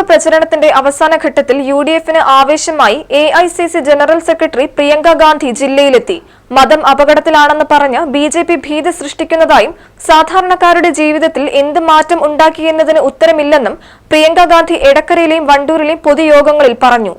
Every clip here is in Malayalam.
തെരഞ്ഞെടുപ്പ് പ്രചരണത്തിന്റെ അവസാന ഘട്ടത്തിൽ യു ഡി എഫിന് ആവേശമായി A I C C general secretary Priyanka Gandhi ജില്ലയിലെത്തി. മതം അപകടത്തിലാണെന്ന് പറഞ്ഞ് ബി ജെ പി ഭീതി സൃഷ്ടിക്കുന്നതായും സാധാരണക്കാരുടെ ജീവിതത്തിൽ എന്ത് മാറ്റം ഉണ്ടാക്കിയെന്നതിന് ഉത്തരമില്ലെന്നും പ്രിയങ്ക ഗാന്ധി എടക്കരയിലെയും വണ്ടൂരിലെയും പൊതുയോഗങ്ങളിൽ പറഞ്ഞു.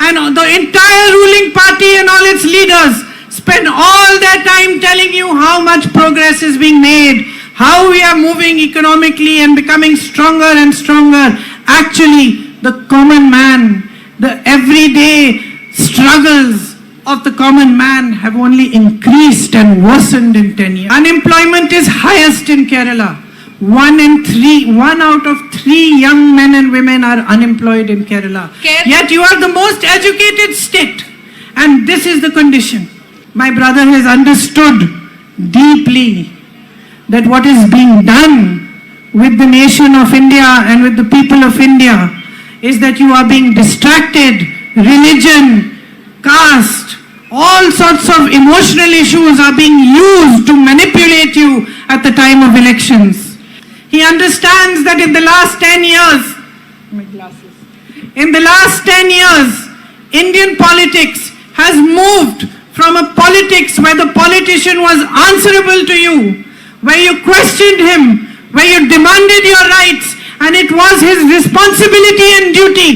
And the entire ruling party and all its leaders spend all their time telling you how much progress is being made, how we are moving economically and becoming stronger and stronger, actually the common man, the everyday struggles of the common man have only increased and worsened in 10 years. Unemployment is highest in Kerala. One in three, one out of three young men and women are unemployed in Kerala. Yet you are the most educated state. And this is the condition. My brother has understood deeply that what is being done with the nation of India and with the people of India is that you are being distracted. Religion, caste, all sorts of emotional issues are being used to manipulate you at the time of elections. He understands that in the last 10 years, in the last 10 years, Indian politics has moved from a politics where the politician was answerable to you, where you questioned him, where you demanded your rights, and it was his responsibility and duty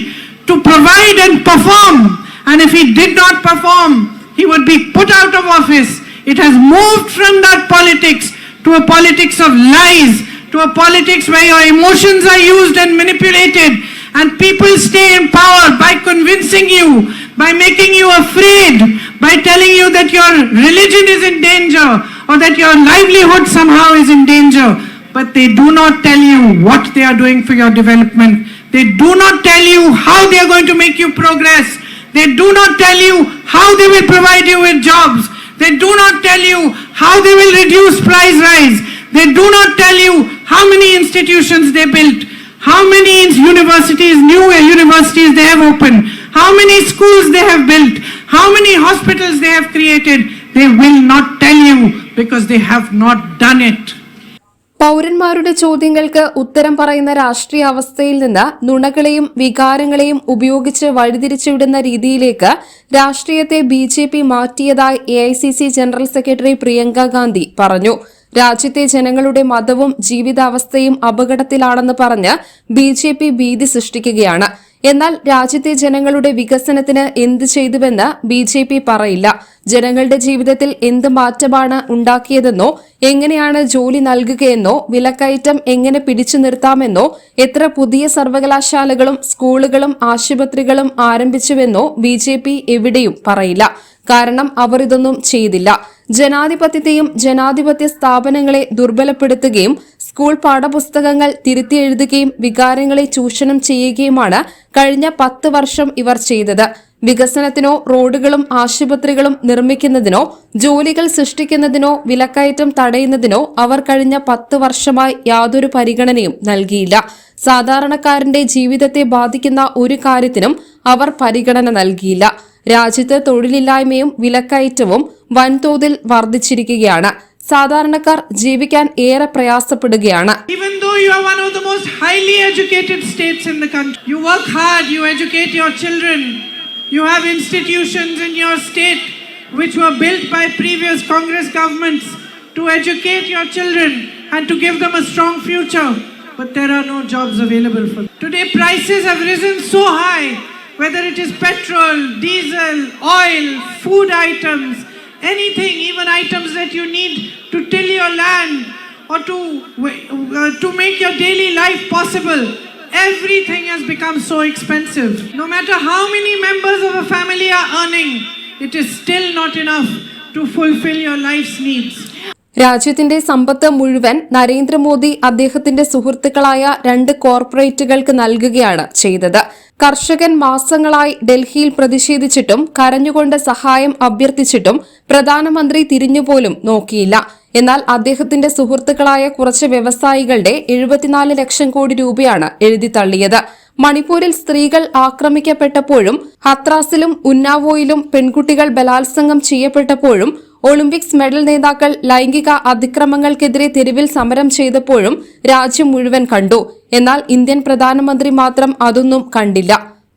to provide and perform. And if he did not perform, he would be put out of office. It has moved from that politics to a politics of lies, to a politics where your emotions are used and manipulated, and people stay in power by convincing you, by making you afraid, by telling you that your religion is in danger or that your livelihood somehow is in danger. But they do not tell you what they are doing for your development. They do not tell you how they are going to make you progress. They do not tell you how they will provide you with jobs. They do not tell you how they will reduce price rise. They do not tell you how many institutions they built, how many universities, new universities they have opened, how many schools they have built, how many hospitals they have created. They will not tell you because they have not done it. പൗരന്മാരുടെ ചോദ്യങ്ങൾക്ക് ഉത്തരം പറയുന്ന രാഷ്ട്രീയ അവസ്ഥയിൽ നിന്ന് നുണകളെയും വികാരങ്ങളെയും ഉപയോഗിച്ച് വഴിതിരിച്ചുവിടുന്ന രീതിയിലേക്ക് രാഷ്ട്രീയത്തെ ബി ജെ പി മാറ്റിയതായി A I C C general secretary Priyanka Gandhi പറഞ്ഞു രാജ്യത്തെ ജനങ്ങളുടെ മതവും ജീവിതാവസ്ഥയും അപകടത്തിലാണെന്ന് പറഞ്ഞ് ബി ജെ പി ഭീതി സൃഷ്ടിക്കുകയാണ് എന്നാൽ രാജ്യത്തെ ജനങ്ങളുടെ വികസനത്തിന് എന്ത് ചെയ്തുവെന്ന് ബി ജെ പി പറയില്ല. ജനങ്ങളുടെ ജീവിതത്തിൽ എന്ത് മാറ്റമാണ് ഉണ്ടാക്കിയതെന്നോ എങ്ങനെയാണ് ജോലി നൽകുകയെന്നോ വിലക്കയറ്റം എങ്ങനെ പിടിച്ചു നിർത്താമെന്നോ എത്ര പുതിയ സർവകലാശാലകളും സ്കൂളുകളും ആശുപത്രികളും ആരംഭിച്ചുവെന്നോ ബി എവിടെയും പറയില്ല. കാരണം അവർ ഇതൊന്നും ചെയ്തില്ല. ജനാധിപത്യത്തെയും ജനാധിപത്യ സ്ഥാപനങ്ങളെ ദുർബലപ്പെടുത്തുകയും സ്കൂൾ പാഠപുസ്തകങ്ങൾ തിരുത്തി എഴുതുകയും വികാരങ്ങളെ ചൂഷണം ചെയ്യുകയുമാണ് കഴിഞ്ഞ പത്ത് വർഷം ഇവർ ചെയ്തത്. വികസനത്തിനോ റോഡുകളും ആശുപത്രികളും നിർമ്മിക്കുന്നതിനോ ജോലികൾ സൃഷ്ടിക്കുന്നതിനോ വിലക്കയറ്റം തടയുന്നതിനോ അവർ കഴിഞ്ഞ പത്ത് വർഷമായി യാതൊരു പരിഗണനയും നൽകിയില്ല. സാധാരണക്കാരന്റെ ജീവിതത്തെ ബാധിക്കുന്ന ഒരു കാര്യത്തിനും അവർ പരിഗണന നൽകിയില്ല. രാജ്യത്ത് തൊഴിലില്ലായ്മയും വിലക്കയറ്റവും വൻതോതിൽ വർദ്ധിച്ചിരിക്കുകയാണ് സാധാരണക്കാർ ജീവിക്കാൻ ഏറെ പ്രയാസപ്പെടുകയാണ് Even though you are one of the most highly educated states in the country, you work hard, you educate your children, you have institutions in your which were built by previous Congress governments to educate your children and to give them a strong future. But there are no jobs available for them. Today, prices have risen so high, whether it is petrol, diesel, oil, food items, anything, even items that you need to till your land or to, uh, to make your daily life possible. Everything has become so expensive. No matter how many members of a family are earning, it is still not enough to fulfill your life's needs. രാജ്യത്തിന്റെ സമ്പത്ത് മുഴുവൻ നരേന്ദ്രമോദി അദ്ദേഹത്തിന്റെ സുഹൃത്തുക്കളായ രണ്ട് കോർപ്പറേറ്റുകൾക്ക് നൽകുകയാണ് ചെയ്തത്. കർഷകൻ മാസങ്ങളായി ഡൽഹിയിൽ പ്രതിഷേധിച്ചിട്ടും കരഞ്ഞുകൊണ്ട് സഹായം അഭ്യർത്ഥിച്ചിട്ടും പ്രധാനമന്ത്രി തിരിഞ്ഞുപോലും നോക്കിയില്ല. എന്നാൽ അദ്ദേഹത്തിന്റെ സുഹൃത്തുക്കളായ കുറച്ച് വ്യവസായികളുടെ എഴുപത്തിനാല് ലക്ഷം കോടി രൂപയാണ് എഴുതി തള്ളിയത്. മണിപ്പൂരിൽ സ്ത്രീകൾ ആക്രമിക്കപ്പെട്ടപ്പോഴും ഹത്രാസിലും ഉന്നാവോയിലും പെൺകുട്ടികൾ ബലാത്സംഗം ചെയ്യപ്പെട്ടപ്പോഴും ഒളിമ്പിക്സ് മെഡൽ നേതാക്കൾ ലൈംഗിക അതിക്രമങ്ങൾക്കെതിരെ തെരുവിൽ സമരം ചെയ്തപ്പോഴും രാജ്യം മുഴുവൻ കണ്ടു. എന്നാൽ ഇന്ത്യൻ പ്രധാനമന്ത്രി മാത്രം അതൊന്നും കണ്ടില്ല.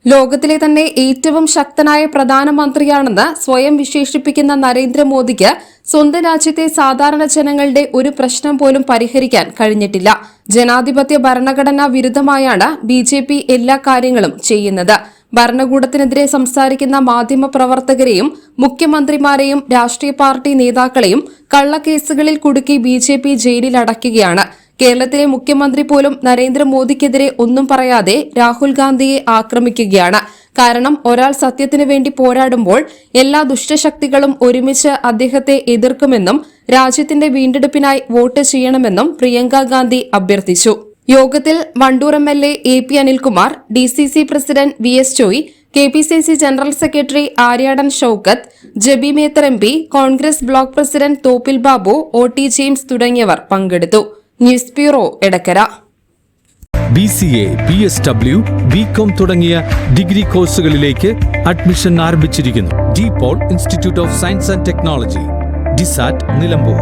ലോകത്തിലെ തന്നെ ഏറ്റവും ശക്തനായ പ്രധാനമന്ത്രിയാണെന്ന് സ്വയം വിശേഷിപ്പിക്കുന്ന നരേന്ദ്രമോദിക്ക് സ്വന്തം രാജ്യത്തെ സാധാരണ ജനങ്ങളുടെ ഒരു പ്രശ്നം പോലും പരിഹരിക്കാൻ കഴിഞ്ഞിട്ടില്ല. ജനാധിപത്യ ഭരണഘടനാ വിരുദ്ധമായാണ് ബി എല്ലാ കാര്യങ്ങളും ചെയ്യുന്നത്. ഭരണകൂടത്തിനെതിരെ സംസാരിക്കുന്ന മാധ്യമപ്രവർത്തകരെയും മുഖ്യമന്ത്രിമാരെയും രാഷ്ട്രീയ പാർട്ടി നേതാക്കളെയും കള്ളക്കേസുകളിൽ കുടുക്കി ബി ജെ പി ജയിലിൽ അടയ്ക്കുകയാണ്. കേരളത്തിലെ മുഖ്യമന്ത്രി പോലും നരേന്ദ്രമോദിക്കെതിരെ ഒന്നും പറയാതെ രാഹുൽ ഗാന്ധിയെ ആക്രമിക്കുകയാണ്. കാരണം ഒരാൾ സത്യത്തിനു വേണ്ടി പോരാടുമ്പോൾ എല്ലാ ദുഷ്ടശക്തികളും ഒരുമിച്ച് അദ്ദേഹത്തെ എതിർക്കുമെന്നും രാജ്യത്തിന്റെ വീണ്ടെടുപ്പിനായി വോട്ട് ചെയ്യണമെന്നും പ്രിയങ്ക ഗാന്ധി അഭ്യർത്ഥിച്ചു. യോഗത്തിൽ Wandoor M L A A P Anilkumar D C C president V S Joy K P C C general secretary Aryadan Shoukath Jebi Mather M P Congress block president Thoppil Babu O T James തുടങ്ങിയവർ പങ്കെടുത്തു. News bureau Edakkara. B C A B S W B com തുടങ്ങിയ ഡിഗ്രി കോഴ്സുകളിലേക്ക് അഡ്മിഷൻ ആരംഭിച്ചിരിക്കുന്നു. D Paul institute of science and technology DISAT Nilambur.